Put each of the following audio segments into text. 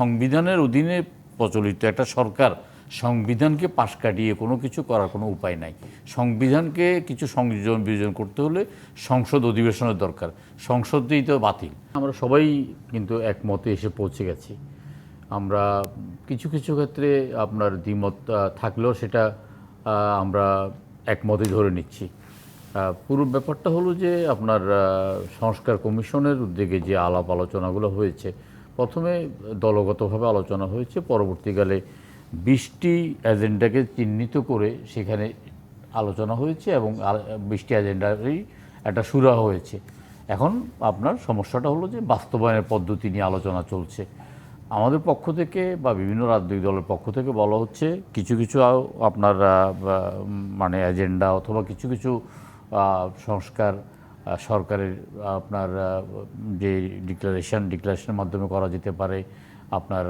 সংবিধানের অধীনে প্রচলিত একটা সরকার, সংবিধানকে পাশ কাটিয়ে কোনো কিছু করার কোনো উপায় নাই। সংবিধানকে কিছু সংযোজন বিয়োজন করতে হলে সংসদ অধিবেশনের দরকার। সংসদেই তো বাতিল। আমরা সবাই কিন্তু একমতে এসে পৌঁছে গেছি। আমরা কিছু কিছু ক্ষেত্রে আপনার দ্বিমত থাকলেও সেটা আমরা একমতে ধরে নিচ্ছি। পুরো ব্যাপারটা হলো যে আপনার সংস্কার কমিশনের উদ্যোগে যে আলাপ আলোচনাগুলো হয়েছে প্রথমে দলগতভাবে আলোচনা হয়েছে, পরবর্তীকালে বিশটি এজেন্ডাকে চিহ্নিত করে সেখানে আলোচনা হয়েছে এবং বিশটি এজেন্ডারই একটা সুরা হয়েছে। এখন আপনার সমস্যাটা হলো যে বাস্তবায়নের পদ্ধতি নিয়ে আলোচনা চলছে। আমাদের পক্ষ থেকে বা বিভিন্ন রাজনৈতিক দলের পক্ষ থেকে বলা হচ্ছে, কিছু কিছু আপনার মানে এজেন্ডা অথবা কিছু কিছু সংস্কার সরকারের আপনার যে ডিক্লারেশন ডিক্লারেশনের মাধ্যমে করা যেতে পারে, আপনার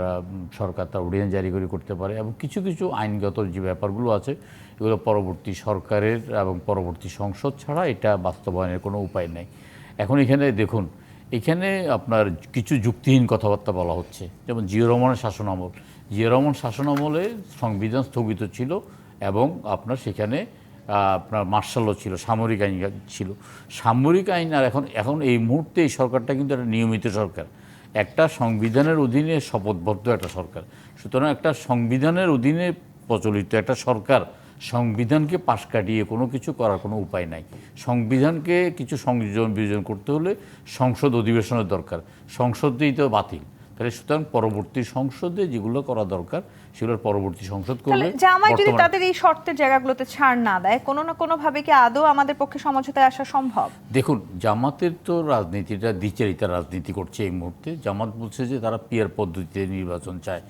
সরকার তার অর্ডিন্যান্স জারি করে করতে পারে এবং কিছু কিছু আইনগত যে ব্যাপারগুলো আছে, এগুলো পরবর্তী সরকারের এবং পরবর্তী সংসদ ছাড়া এটা বাস্তবায়নের কোনো উপায় নেই। এখন এখানে দেখুন, এখানে আপনার কিছু যুক্তিহীন কথাবার্তা বলা হচ্ছে। যেমন জিও রহমানের শাসন আমল। জিও রহমান শাসন আমলে সংবিধান স্থগিত ছিল এবং আপনার সেখানে আপনার মার্শালও ছিল, সামরিক আইন ছিল। সামরিক আইন আর এখন এখন এই মুহূর্তে এই সরকারটা কিন্তু একটা নিয়মিত সরকার। একটা সংবিধানের অধীনে শপথবদ্ধ একটা সরকার। সুতরাং একটা সংবিধানের অধীনে প্রচলিত একটা সরকার, সংবিধানকে পাশ কাটিয়ে কোনো কিছু করার কোনো উপায় নাই। সংবিধানকে কিছু সংযোজন বিয়োজন করতে হলে সংসদ অধিবেশনের দরকার। সংসদেই তো বাতিল। তাহলে সুতরাং পরবর্তী সংসদে যেগুলো করা দরকার সেগুলোর পরবর্তী সংসদ করবে জামাই যদি তাদের এই শর্তের জায়গাগুলোতে ছাড় না দেয় কোনো না কোনো ভাবে কি আদৌ আমাদের পক্ষে সমঝোতায় আসা সম্ভব? দেখুন জামাতের তো রাজনীতিটা দ্বিচারিতা রাজনীতি করছে এই মুহূর্তে। জামাত বলছে যে তারা পিয়ার পদ্ধতিতে নির্বাচন চায়।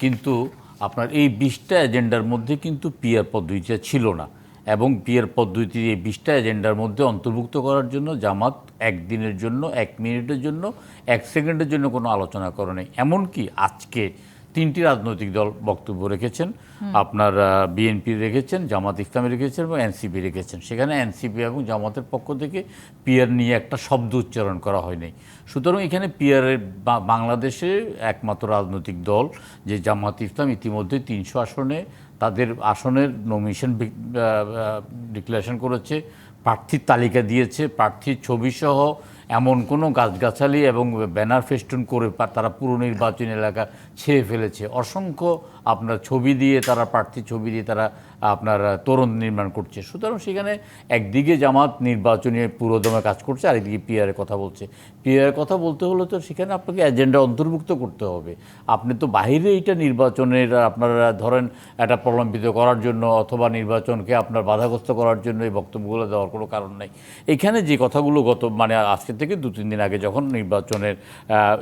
কিন্তু আপনার এই বিশটা এজেন্ডার মধ্যে কিন্তু পিয়ার পদ্ধতিটা ছিল না। এবং পিয়ার পদ্ধতি এই বিশটা এজেন্ডার মধ্যে অন্তর্ভুক্ত করার জন্য জামাত একদিনের জন্য এক মিনিটের জন্য এক সেকেন্ডের জন্য কোনো আলোচনা করে নেই। এমনকি আজকে তিনটি রাজনৈতিক দল বক্তব্য রেখেছেন। আপনার বিএনপি রেখেছেন জামাত ইসলামী রেখেছেন এবং এনসিপি রেখেছেন। সেখানে এনসিপি এবং জামাতের পক্ষ থেকে পিয়ার নিয়ে একটা শব্দ উচ্চারণ করা হয়নি সুতরাং এখানে পিয়ারের বা- বাংলাদেশে একমাত্র রাজনৈতিক দল যে জামাত ইসলাম ইতিমধ্যে তিনশো আসনে তাদের আসনের নমিশন ডিক্লারেশন করেছে। প্রার্থীর তালিকা দিয়েছে প্রার্থীর ছবি সহ এমন কোনো গাছগাছালি এবং ব্যানার ফেস্টুন করে তারা পুরো নির্বাচনী এলাকা ছেয়ে ফেলেছে। অসংখ্য আপনার ছবি দিয়ে তারা, প্রার্থী ছবি দিয়ে তারা আপনার তরুণ নির্মাণ করছে। সুতরাং সেখানে একদিকে জামাত নির্বাচনী পুরোদমে কাজ করছে, আরেকদিকে পিআরের কথা বলছে। পিআরের কথা বলতে হলে তো সেখানে আপনাকে এজেন্ডা অন্তর্ভুক্ত করতে হবে। আপনি তো বাইরে এইটা নির্বাচনের আপনারা ধরেন এটা প্রলম্বিত করার জন্য অথবা নির্বাচনকে আপনার বাধাগ্রস্ত করার জন্য এই বক্তব্যগুলো দেওয়ার কোনো কারণ নেই। এখানে যে কথাগুলো গত মানে আজকে থেকে দু তিন দিন আগে যখন নির্বাচনের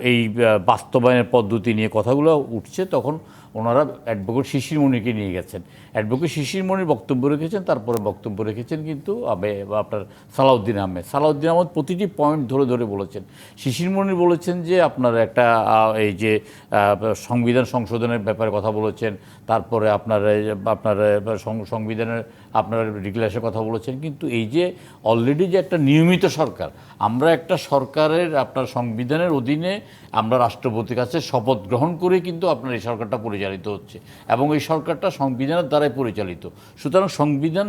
এই বাস্তবায়নের পদ্ধতি নিয়ে কথাগুলো উঠছে তখন ওনারা অ্যাডভোকেট শিশিরমণিকে নিয়ে গেছেন। অ্যাডভোকেট শিশিরমণির বক্তব্য রেখেছেন, তারপরে বক্তব্য রেখেছেন কিন্তু আবে- আপনার সালাউদ্দিন আহমেদ। সালাউদ্দিন আহমেদ প্রতিটি পয়েন্ট ধরে ধরে বলেছেন। শিশিরমণি বলেছেন যে আপনার একটা এই যে সংবিধান সংশোধনের ব্যাপারে কথা বলেছেন, তারপরে আপনার আপনার সংবিধানের, আপনার ডিক্লারেশনের কথা বলেছেন, কিন্তু এই যে অলরেডি যে একটা নিয়মিত সরকার, আমরা একটা সরকারের, আপনার সংবিধানের অধীনে আমরা রাষ্ট্রপতির কাছে শপথ গ্রহণ করে কিন্তু আপনার এই সরকারটা পরিচালিত হচ্ছে। এবং এই সরকারটা সংবিধানের দ্বারাই পরিচালিত। সুতরাং সংবিধান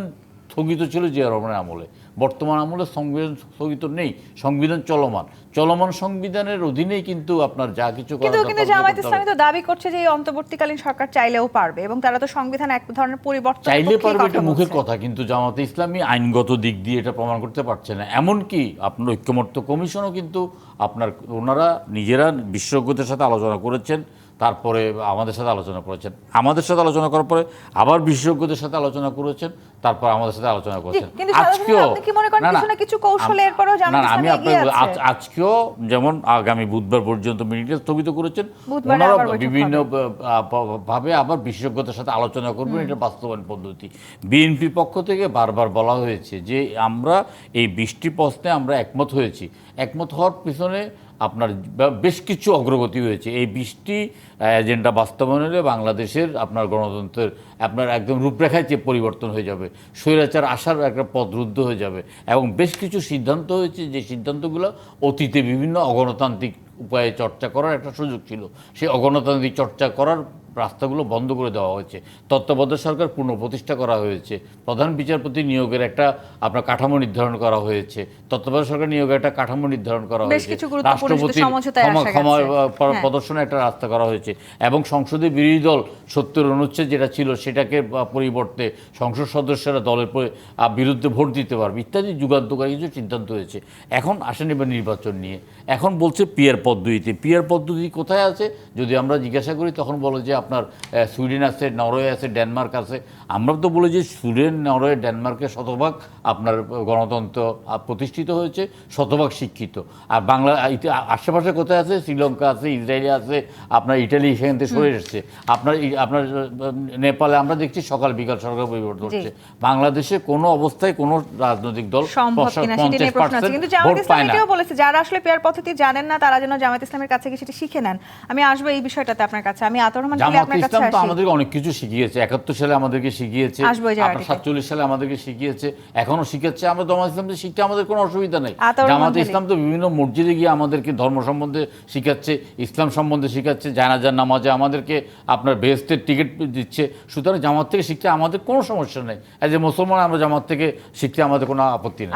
স্থগিত ছিল জিয়া রহমানের আমলে। বর্তমান আমলে সংবিধান স্থগিত নেই। সংবিধান চলমান। চলমান সংবিধানের অধীনেই কিন্তু আপনার যা কিছু কিন্তু কিন্তু জামায়াত ইসলামী তো দাবি করছে যে এই অন্তর্বর্তীকালীন সরকার চাইলেও পারবে এবং তারা তো সংবিধান এক ধরনের পরিবর্তন চাইলে পারবে এটা মুখের কথা কিন্তু জামাতে ইসলামী আইনগত দিক দিয়ে এটা প্রমাণ করতে পারছে না। এমনকি আপনার ঐক্যমত্য কমিশনও কিন্তু আপনার ওনারা নিজেরা বিশেষজ্ঞদের সাথে আলোচনা করেছেন। তারপরে আমাদের সাথে আলোচনা করেছেন। আমাদের সাথে আলোচনা করার পরে আবার বিশেষজ্ঞদের সাথে আলোচনা করেছেন তারপর আমাদের সাথে আলোচনা করেছেন। করেন না, আম- আপনাকে আজকেও যেমন আগামী বুধবার পর্যন্ত মিনিটে স্থগিত করেছেন ওনারা বিভিন্ন ভাবে আবার বিশেষজ্ঞদের সাথে আলোচনা করবেন এটা বাস্তবায়ন পদ্ধতি। বিএনপি পক্ষ থেকে বারবার বলা হয়েছে যে আমরা এই বৃষ্টি প্রশ্নে আমরা একমত হয়েছি। একমত হওয়ার পিছনে আপনার বেশ কিছু অগ্রগতি হয়েছে। এই বিশটি এজেন্ডা বাস্তবায়ন হলে বাংলাদেশের আপনার গণতন্ত্রের আপনার একদম রূপরেখায় যে পরিবর্তন হয়ে যাবে, স্বৈরাচার আসার একটা পথ রুদ্ধ হয়ে যাবে এবং বেশ কিছু সিদ্ধান্ত হয়েছে যে সিদ্ধান্তগুলো অতীতে বিভিন্ন অগণতান্ত্রিক উপায়ে চর্চা করার একটা সুযোগ ছিল। সেই অগণতান্ত্রিক চর্চা করার রাস্তাগুলো বন্ধ করে দেওয়া হয়েছে। তত্ত্বাবধায়ক সরকার পুনঃপ্রতিষ্ঠা করা হয়েছে। প্রধান বিচারপতি নিয়োগের একটা আপনার কাঠামো নির্ধারণ করা হয়েছে। তত্ত্বাবধায়ক সরকার নিয়োগের একটা কাঠামো নির্ধারণ করা হয়েছে। রাষ্ট্রপতির ক্ষমা। প- হ্যাঁ। প্রদর্শনে একটা রাস্তা করা হয়েছে। এবং সংসদে বিরোধী দল সত্তর অনুচ্ছেদ যেটা ছিল সেটাকে পরিবর্তে সংসদ সদস্যরা দলের বিরুদ্ধে ভোট দিতে পারবে ইত্যাদি যুগান্তকারী কিছু সিদ্ধান্ত হয়েছে। এখন আসেন এবার নির্বাচন নিয়ে। এখন বলছে পিয়ার পদ্ধতিতে পিয়ার পদ্ধতি কোথায় আছে? যদি আমরা জিজ্ঞাসা করি তখন বলে যে আপনার সুইডেন আছে নরওয়ে আছে ডেনমার্ক আছে। আমরা তো বলি যে সুইডেন নরওয়ে ডেনমার্কে শতভাগ আপনার গণতন্ত্র প্রতিষ্ঠিত হয়েছে শতভাগ শিক্ষিত। আর বাংলা আশেপাশে কোথায় আছে? শ্রীলঙ্কা আছে ইসরায়েল আছে আপনার ইটালি সেখান থেকে সরে এসেছে। আপনার আপনার নেপালে আমরা দেখছি সকাল বিকাল সরকার পরিবর্তন হচ্ছে। বাংলাদেশে কোনো অবস্থায় কোনো রাজনৈতিক দল পঞ্চাশ- কিনা সেটি নিয়ে প্রশ্ন আছে। 50% কিন্তু ভোট পায় না। যারা আসলে পেয়ার পদ্ধতি জানেন না তারা যেন জামাত ইসলামের কাছে গিয়ে সেটি শিখে নেন। আমি আসব এই বিষয়টাতে আপনার কাছে। আমি আতর রহমান আপনার কাছে ইসলাম তো আসি। আমাদেরকে অনেক কিছু শিখিয়েছে। একাত্তর সালে আমাদেরকে শিখিয়েছে। জায়গাটিতে। সাতচল্লিশ সালে আমাদেরকে শিখিয়েছে। এখনও শিখাচ্ছে। আমরা জামাত ইসলামকে শিখতে আমাদের কোনো অসুবিধা নেই। জামাত ইসলাম তো বিভিন্ন মসজিদে গিয়ে আমাদেরকে ধর্ম সম্বন্ধে শিখাচ্ছে ইসলাম সম্বন্ধে শিখাচ্ছে জানাজার নামাজে আমাদেরকে আপনার বেহেস্তের টিকিট দিচ্ছে। সুতরাং জামাত থেকে শিখতে আমাদের কোনো সমস্যা নেই। অ্যাজ এ মুসলমান আমরা জামাত থেকে শিখতে আমাদের কোনো আপত্তি নেই।